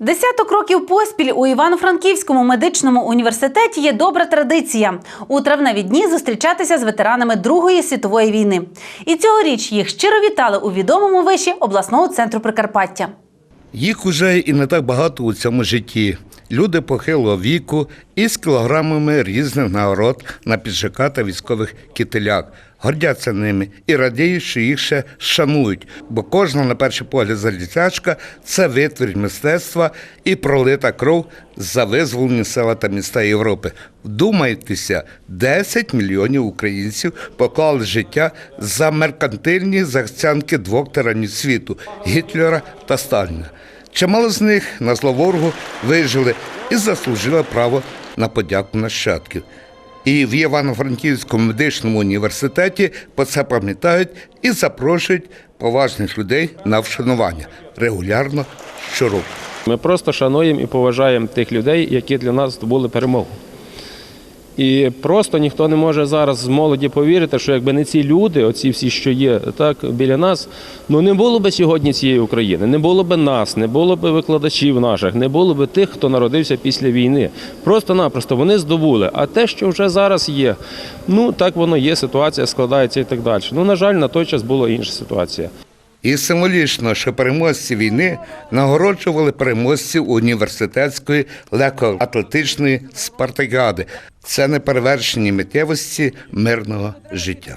Десяток років поспіль у Івано-Франківському медичному університеті є добра традиція у травневі дні зустрічатися з ветеранами Другої світової війни. І цьогоріч їх щиро вітали у відомому виші обласного центру Прикарпаття. Їх уже і не так багато у цьому житті. Люди похилого віку із кілограмами різних нагород на піджака та військових кителях. Гордяться ними і радіють, що їх ще шанують, бо кожна, на перший погляд, залізячка – це витвір мистецтва і пролита кров за визволені села та міста Європи. Вдумайтеся, 10 мільйонів українців поклали життя за меркантильні захцянки двох тиранів світу Гітлера та Сталіна. Чимало з них на зло ворогу вижили і заслужили право на подяку нащадків. І в Івано-Франківському медичному університеті про це пам'ятають і запрошують поважних людей на вшанування регулярно щороку. Ми просто шануємо і поважаємо тих людей, які для нас здобули перемогу. І просто ніхто не може зараз з молоді повірити, що якби не ці люди, оці всі, що є так біля нас, ну не було би сьогодні цієї України, не було би нас, не було би викладачів наших, не було би тих, хто народився після війни. Просто-напросто вони здобули. А те, що вже зараз є, ну так воно є, ситуація складається і так далі. Ну, на жаль, на той час була інша ситуація. І символічно, що переможці війни нагороджували переможців університетської легкоатлетичної спартакіади. Це неперевершені миттєвості мирного життя.